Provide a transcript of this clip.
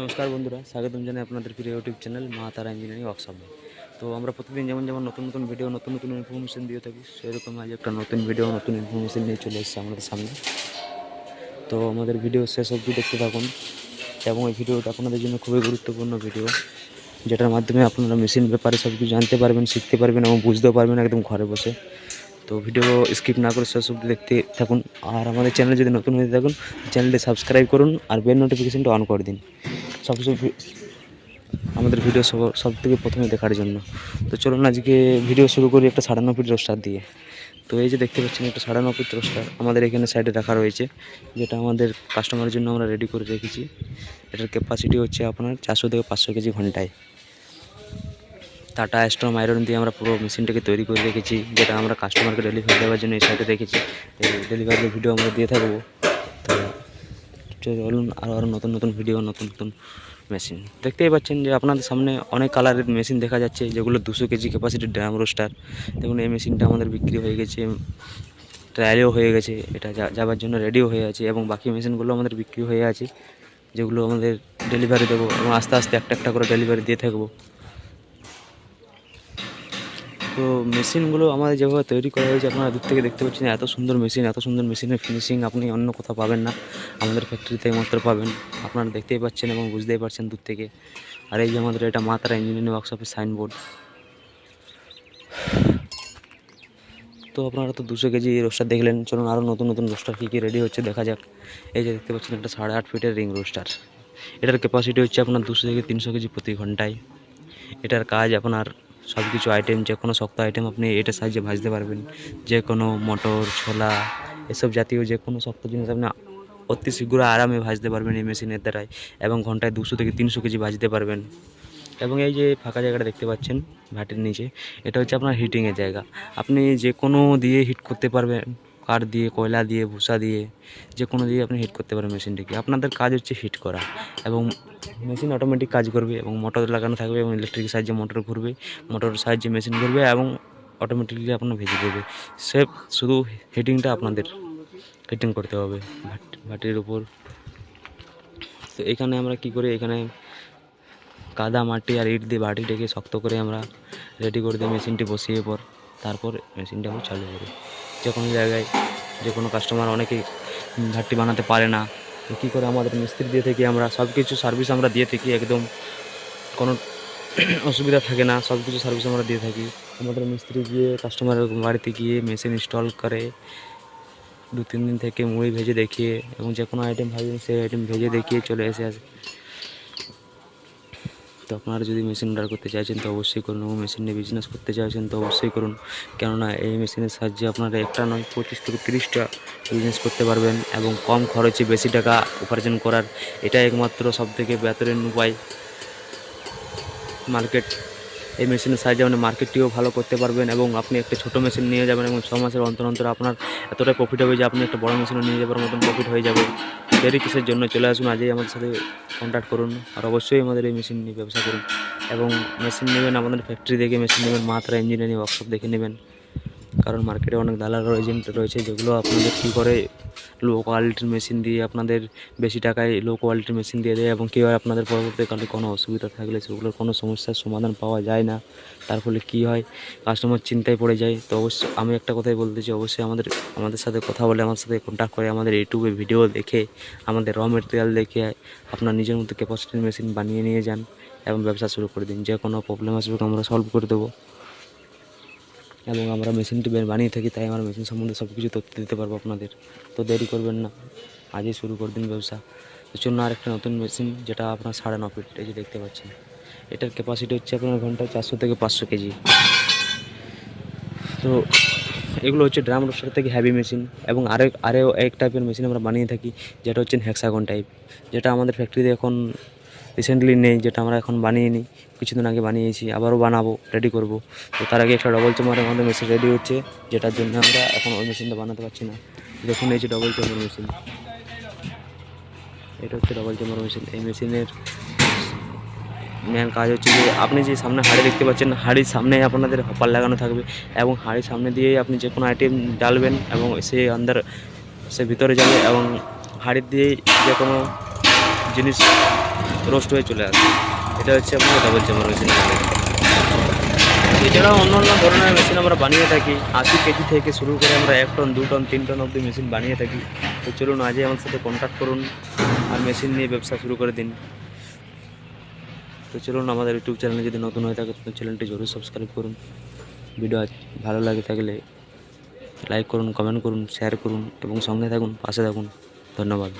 নমস্কার বন্ধুরা, স্বাগতম জানাই আপনাদের প্রিয় ইউটিউব চ্যানেল মা তারা ইঞ্জিনিয়ারিং ওয়ার্কশপে তো আমরা প্রতিদিন যেমন যেমন নতুন নতুন ভিডিও নতুন নতুন ইনফরমেশন দিয়ে থাকি, সেরকম আজ একটা নতুন ভিডিও নতুন ইনফরমেশন নিয়ে চলে এসেছে আমাদের সামনে। তো আমাদের ভিডিও শেষ অবধি দেখতে থাকুন, এবং এই ভিডিওটা আপনাদের জন্য খুবই গুরুত্বপূর্ণ ভিডিও যেটার মাধ্যমে আপনারা মেশিন ব্যাপারে সব কিছু জানতে পারবেন, শিখতে পারবেন এবং বুঝতেও পারবেন একদম ঘরে বসে। তো ভিডিও স্কিপ না করে অবধি দেখতে থাকুন, আর আমাদের চ্যানেল যদি নতুন হয়ে থাকুন চ্যানেলটি সাবস্ক্রাইব করুন, আর বেল নোটিফিকেশনটা অন করে দিন। সবকিছু ভি- আমাদের ভিডিও সব সব থেকে প্রথমে দেখার জন্য। তো চলুন আজকে ভিডিও শুরু করি একটা সাড়ে ন রোস্টার দিয়ে। তো এই যে দেখতে পাচ্ছেন একটা সাড়ে ন ফিট রোস্টার আমাদের এখানে সাইডে রাখা রয়েছে, যেটা আমাদের কাস্টমারের জন্য আমরা রেডি করে রেখেছি। এটার ক্যাপাসিটি হচ্ছে আপনার চারশো থেকে পাঁচশো কেজি ঘন্টায়। টাটা স্ট্রম আয়রন দিয়ে আমরা পুরো মেশিনটাকে তৈরি করে রেখেছি, যেটা আমরা কাস্টমারকে ডেলিভারি দেওয়ার জন্য এই সাইডে রেখেছি। ডেলিভারির ভিডিও আমরা দিয়ে থাকব। আরও আরও নতুন নতুন ভিডিও নতুন নতুন মেশিন দেখতেই পাচ্ছেন যে আপনাদের সামনে অনেক কালারের মেশিন দেখা যাচ্ছে, যেগুলো দুশো কেজি ক্যাপাসিটির ড্রাম রোস্টার দেখুন, এই মেশিনটা আমাদের বিক্রি হয়ে গেছে ট্রায়ালেও হয়ে গেছে, এটা যাবার জন্য রেডিও হয়ে আছে, এবং বাকি মেশিনগুলো আমাদের বিক্রি হয়ে আছে, যেগুলো আমাদের ডেলিভারি দেবো, এবং আস্তে আস্তে একটা একটা করে ডেলিভারি দিয়ে থাকব। তো মেশিনগুলো আমাদের যেভাবে তৈরি করা হয়েছে, আপনারা দূর থেকে দেখতে পাচ্ছেন, এত সুন্দর মেশিন, এত সুন্দর মেশিনের ফিনিশিং আপনি অন্য কোথাও পাবেন না। আমাদের ফ্যাক্টরিতে মাত্র পাবেন। আপনারা দেখতেই পাচ্ছেন এবং বুঝতেই পারছেন দূর থেকে। আর এই যে আমাদের এটা মাতারা ইঞ্জিনিয়ারিং ওয়ার্কশপের সাইনবোর্ড তো আপনারা তো দুশো কেজি রোস্টার দেখলেন। চলুন আরও নতুন নতুন রোস্টার কী কী রেডি হচ্ছে দেখা যাক। এই যে দেখতে পাচ্ছেন একটা সাড়ে আট ফিটের রিং রোস্টার এটার ক্যাপাসিটি হচ্ছে আপনার দুশো থেকে তিনশো কেজি প্রতি ঘন্টায়। এটার কাজ আপনার সব কিছু আইটেম যে কোনো শক্ত আইটেম আপনি এটার সাহায্যে ভাজতে পারবেন। যে কোনো মটর, ছোলা, এসব জাতীয় যে কোনো শক্ত জিনিস আপনি অতি শীঘ্র আরামে ভাজতে পারবেন এই মেশিনের দ্বারাই এবং ঘন্টায় দুশো থেকে তিনশো কেজি ভাজতে পারবেন। এবং এই যে ফাঁকা জায়গাটা দেখতে পাচ্ছেন, ভাটের নিচে, এটা হচ্ছে আপনার হিটিংয়ের জায়গা। আপনি যে কোনো দিয়ে হিট করতে পারবেন কাঠ দিয়ে, কয়লা দিয়ে, ভুসা দিয়ে যে কোনো দিয়ে আপনি হিট করতে পারেন মেশিনটিকে আপনাদের কাজ হচ্ছে হিট করা এবং মেশিন অটোমেটিক কাজ করবে এবং মোটর লাগানো থাকবে এবং ইলেকট্রিক সাহায্যে মোটর ঘুরবে মোটরের সাহায্যে মেশিন ঘুরবে এবং অটোমেটিকলি আপনার ভেজে দেবে সে শুধু হিটিংটা আপনাদের হিটিং করতে হবে ভাট- ভাটির উপর। তো এখানে আমরা কি করি? এখানে কাদা, মাটি আর ইট দিয়ে ভাটিটাকে শক্ত করে আমরা রেডি করে দিই মেশিনটি বসিয়ে পর তারপর মেশিনটা আমরা চালু করি। যে কোনো জায়গায় যে কোনো কাস্টমার অনেকেই ঘাটতি বানাতে পারে না। কী করে আমাদের মিস্ত্রি দিয়ে থাকি আমরা সব কিছু সার্ভিস আমরা দিয়ে থাকি একদম। কোনো অসুবিধা থাকে না সব কিছু সার্ভিস আমরা দিয়ে থাকি। আমাদের মিস্ত্রি গিয়ে কাস্টমারের বাড়িতে গিয়ে মেশিন ইনস্টল করে দু তিন দিন থেকে মুড়ি ভেজে দেখিয়ে এবং যে কোনো আইটেম ভাবেন সেই আইটেম ভেজে দেখিয়ে চলে এসে আসে। তো আপনারা যদি মেশিন অর্ডার করতে চাইছেন, তো অবশ্যই করুন এবং মেশিন নিয়ে বিজনেস করতে চাইছেন, তো অবশ্যই করুন। কেননা এই মেশিনের সাহায্যে আপনারা একটা নয়, পঁচিশ থেকে তিরিশটা বিজনেস করতে পারবেন এবং কম খরচে বেশি টাকা উপার্জন করার এটা একমাত্র সবথেকে বেতরের উপায়। মার্কেট এই মেশিনের সাহায্যে আপনি মার্কেটটিও ভালো করতে পারবেন এবং আপনি একটা ছোটো মেশিন নিয়ে যাবেন এবং ছ মাসের অন্তর অন্তর আপনার এতটাই প্রফিট হবে যে আপনি একটা বড় মেশিনও নিয়ে যাবার মতন প্রফিট হয়ে যাবে। দেরি কিসের জন্য? চলে আসুন, আজই আমাদের সাথে কন্ট্যাক্ট করুন আর অবশ্যই আমাদের এই মেশিন নিয়ে ব্যবসা করুন এবং মেশিন নেবেন আমাদের ফ্যাক্টরি দেখে মেশিন নেবেন, মাত্রা ইঞ্জিনিয়ারিং ওয়ার্কশপ দেখে নেবেন। কারণ মার্কেটে অনেক দালাল এজেন্ট রয়েছে, যেগুলো আপনাদের কী করে লো কোয়ালিটির মেশিন দিয়ে আপনাদের বেশি টাকায় লো কোয়ালিটির মেশিন দিয়ে দেয় এবং কী হয় আপনাদের পরবর্তীকালে কোনো অসুবিধা থাকলে সেগুলোর কোনো সমস্যার সমাধান পাওয়া যায় না। তার ফলে কী হয়? কাস্টমার চিন্তায় পড়ে যায়। তো অবশ্যই আমি একটা কথাই বলতে চাই, অবশ্যই আমাদের আমাদের সাথে কথা বলে, আমার সাথে কন্ট্যাক্ট করে আমাদের ইউটিউবে ভিডিও দেখে, আমাদের র মেটেরিয়াল দেখে আপনার নিজের মতো ক্যাপাসিটির মেশিন বানিয়ে নিয়ে যান এবং ব্যবসা শুরু করে দিন। যে কোনো প্রবলেম আসবে আমরা সলভ করে দেবো। এবং আমরা মেশিনটি বানিয়ে থাকি, তাই আমরা মেশিন সম্বন্ধে সব কিছু তথ্য দিতে পারব আপনাদের। তো দেরি করবেন না, আজই শুরু করে দিন ব্যবসা। এর জন্য আরেকটা নতুন মেশিন যেটা আপনার সাড়ে ন ফিট এই যে দেখতে পাচ্ছেন। এটার ক্যাপাসিটি হচ্ছে আপনার ঘন্টায় চারশো থেকে পাঁচশো কেজি। তো এগুলো হচ্ছে ড্রাম রোস্টার থেকে হ্যাভি মেশিন এবং আরেক আরও এক টাইপের মেশিন আমরা বানিয়ে থাকি, যেটা হচ্ছে হ্যাক্সাগন টাইপ যেটা আমাদের ফ্যাক্টরিতে এখন রিসেন্টলি নেই, যেটা আমরা এখন বানিয়ে নিই। কিছুদিন আগে বানিয়েছি, আবারও বানাবো রেডি করব। তো তার আগে একটা ডবল চামারের আমাদের মেশিন রেডি হচ্ছে, যেটার জন্য আমরা এখন ওই মেশিনটা বানাতে পারছি না। দেখুন এই যে ডবল চামার মেশিন এটা হচ্ছে ডবল চামার মেশিন এই মেশিনের মেন কাজ হচ্ছে যে, আপনি যে সামনে হাড়ি দেখতে পাচ্ছেন, হাড়ির সামনে আপনাদের হপার লাগানো থাকবে এবং হাড়ির সামনে দিয়েই আপনি যে কোনো আইটেম ডালবেন এবং সে আন্দার সে ভিতরে যাবে এবং হাড়ির দিয়েই যে কোনো জিনিস রোস্ট হয়ে চলে আসে। এটা হচ্ছে আপনার ডাবল চেম্বার মেশিন এছাড়াও অন্য অন্য ধরনের মেশিন আমরা বানিয়ে থাকি। আশি কেজি থেকে শুরু করে আমরা এক টন দু টন তিন টন অবধি মেশিন বানিয়ে থাকি। তো চলুন, আজই আমার সাথে কন্ট্যাক্ট করুন আর মেশিন নিয়ে ব্যবসা শুরু করে দিন। তো চলুন, আমাদের ইউটিউব চ্যানেলে যদি নতুন হয়ে থাকে, তো চ্যানেলটি জরুর সাবস্ক্রাইব করুন। ভিডিও ভালো লাগে থাকলে লাইক করুন কমেন্ট করুন শেয়ার করুন এবং সঙ্গে থাকুন, পাশে থাকুন। ধন্যবাদ।